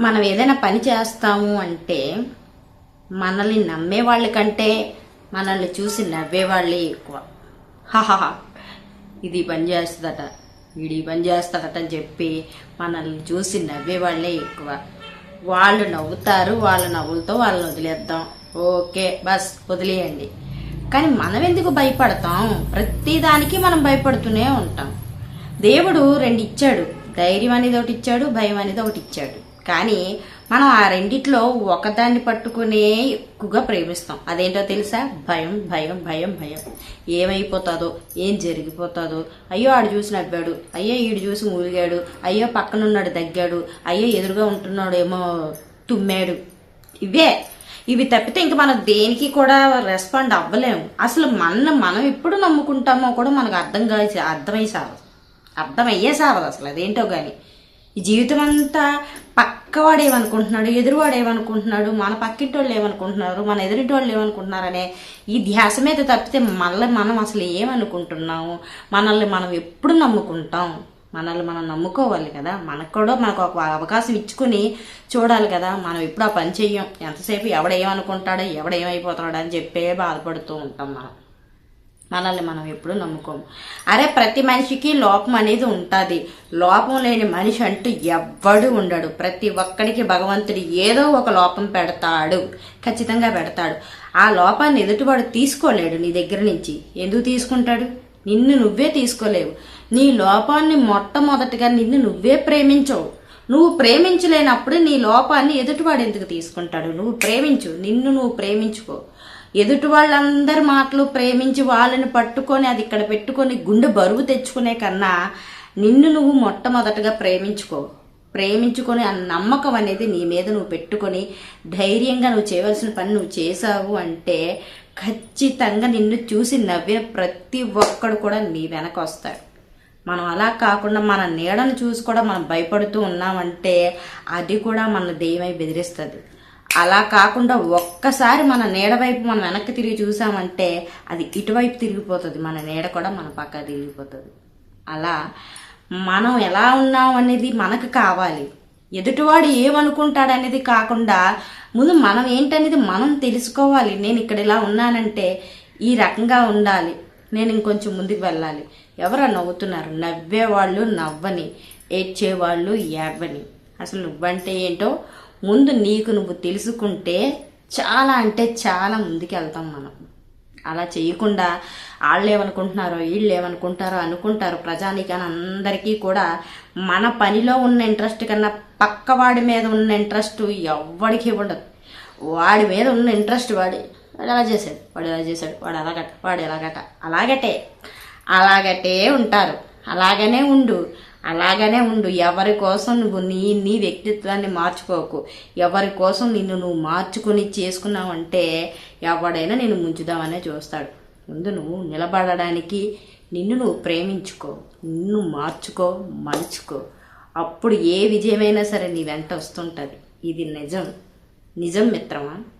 మనం ఏదైనా పని చేస్తాము అంటే మనల్ని నమ్మే వాళ్ళకంటే మనల్ని చూసి నవ్వే వాళ్ళే ఎక్కువ. హాహా ఇది పని చేస్తుందట వీడి పని చేస్తాడట అని చెప్పి మనల్ని చూసి నవ్వే వాళ్ళే ఎక్కువ. వాళ్ళు నవ్వుతారు వాళ్ళ నవ్వులతో వాళ్ళని వదిలేద్దాం. ఓకే బస్ వదిలేయండి. కానీ మనం ఎందుకు భయపడతాం? ప్రతిదానికి మనం భయపడుతూనే ఉంటాం. దేవుడు రెండు ఇచ్చాడు. ధైర్యం అనేది ఒకటి ఇచ్చాడు భయం అనేది ఒకటి ఇచ్చాడు. కానీ మనం ఆ రెండిట్లో ఒకదాన్ని పట్టుకునే ఎక్కువగా ప్రేమిస్తాం. అదేంటో తెలుసా? భయం భయం భయం భయం. ఏమైపోతుందో ఏం జరిగిపోతుందో. అయ్యో ఆడు చూసి నవ్వాడు. అయ్యో ఈడు చూసి మూలిగాడు. అయ్యో పక్కనున్నాడు దగ్గాడు. అయ్యో ఎదురుగా ఉంటున్నాడు ఏమో తుమ్మాడు. ఇవే. ఇవి తప్పితే ఇంక మనం దేనికి కూడా రెస్పాండ్ అవ్వలేము అసలు మన మనం ఎప్పుడు నమ్ముకుంటామో కూడా మనకు అర్థం కాదు అర్థమై సావదు. అర్థమయ్యే సారదు అసలు అదేంటో కానీ ఈ జీవితం అంతా పక్కవాడు ఏమనుకుంటున్నాడు ఎదురువాడు ఏమనుకుంటున్నాడు మన పక్కింటి వాళ్ళు ఏమనుకుంటున్నారు మన ఎదురింటి వాళ్ళు ఏమనుకుంటున్నారనే ఈ ధ్యాస మీద తప్పితే మళ్ళీ మనం అసలు ఏమనుకుంటున్నాము? మనల్ని మనం ఎప్పుడు నమ్ముకుంటాం? మనల్ని మనం నమ్ముకోవాలి కదా? మనకు కూడా మనకు ఒక అవకాశం ఇచ్చుకుని చూడాలి కదా? మనం ఇప్పుడు ఆ పని చెయ్యం? ఎంతసేపు ఎవడేమనుకుంటాడో ఎవడేమైపోతాడో అని చెప్పే బాధపడుతూ ఉంటాం మనం. మనల్ని మనం ఎప్పుడు నమ్ముకోము. అరే ప్రతి మనిషికి లోపం అనేది ఉంటుంది. లోపం లేని మనిషి అంటూ ఎవ్వడు ఉండడు. ప్రతి ఒక్కడికి భగవంతుడు ఏదో ఒక లోపం పెడతాడు. ఖచ్చితంగా పెడతాడు. ఆ లోపాన్ని ఎదుటివాడు తీసుకోలేడు నీ దగ్గర నుంచి. ఎందుకు తీసుకుంటాడు? నిన్ను నువ్వే తీసుకోలేవు. నీ లోపాన్ని మొట్టమొదటిగా నిన్ను నువ్వే ప్రేమించవు. నువ్వు ప్రేమించలేనప్పుడు నీ లోపాన్ని ఎదుటివాడు ఎందుకు తీసుకుంటాడు? నువ్వు ప్రేమించు. నిన్ను నువ్వు ప్రేమించుకో. ఎదుటి వాళ్ళందరి మాటలు ప్రేమించి వాళ్ళని పట్టుకొని అది ఇక్కడ పెట్టుకొని గుండె బరువు తెచ్చుకునే కన్నా నిన్ను నువ్వు మొట్టమొదటగా ప్రేమించుకో. ప్రేమించుకొని ఆ నమ్మకం అనేది నీ మీద నువ్వు పెట్టుకొని ధైర్యంగా నువ్వు చేయవలసిన పని నువ్వు చేసావు అంటే ఖచ్చితంగా నిన్ను చూసి నవ్విన ప్రతి ఒక్కడు కూడా నీ వెనక వస్తాడు. మనం అలా కాకుండా మన నీడను చూసి కూడా మనం భయపడుతూ ఉన్నామంటే అది కూడా మన దెయ్యమై బెదిరిస్తుంది. అలా కాకుండా ఒక్కసారి మన నీడ వైపు మనం వెనక్కి తిరిగి చూసామంటే అది ఇటువైపు తిరిగిపోతుంది మన నీడ కూడా మన పక్క తిరిగిపోతుంది. అలా మనం ఎలా ఉన్నాం అనేది మనకు కావాలి. ఎదుటివాడు ఏమనుకుంటాడనేది కాకుండా ముందు మనం ఏంటనేది మనం తెలుసుకోవాలి. నేను ఇక్కడ ఇలా ఉన్నానంటే ఈ రకంగా ఉండాలి. నేను ఇంకొంచెం ముందుకు వెళ్ళాలి. ఎవరు నవ్వుతున్నారు. నవ్వేవాళ్ళు నవ్వని ఏడ్చేవాళ్ళు ఏడ్వని. అసలు నువ్వంటే ఏంటో ముందు నీకు నువ్వు తెలుసుకుంటే చాలా అంటే చాలా ముందుకెళ్తాం మనం. అలా చేయకుండా వాళ్ళు ఏమనుకుంటున్నారో వీళ్ళు ఏమనుకుంటారో అనుకుంటారు ప్రజానికని అందరికీ కూడా మన పనిలో ఉన్న ఇంట్రెస్ట్ కన్నా పక్కవాడి మీద ఉన్న ఇంట్రెస్ట్ ఎవ్వడికి ఉండదు. వాడి మీద ఉన్న ఇంట్రెస్ట్ వాడి వాడు ఎలా చేశాడు? వాడు ఎలా చేశాడు? వాడు ఎలాగట వాడు ఎలాగట అలాగటే. అలాగటే ఉంటారు. అలాగనే ఉండు. అలాగనే ఉండు. ఎవరి కోసం నువ్వు నీ నీ వ్యక్తిత్వాన్ని మార్చుకోకు. ఎవరి కోసం నిన్ను నువ్వు మార్చుకుని చేసుకున్నావంటే ఎవడైనా నేను ముంచుదామనే చూస్తాడు. ముందు నువ్వు నిలబడడానికి నిన్ను నువ్వు ప్రేమించుకో. నిన్ను మార్చుకో మలుచుకో. అప్పుడు ఏ విజయమైనా సరే నీ వెంట వస్తుంటుంది. ఇది నిజం. నిజం మిత్రమా?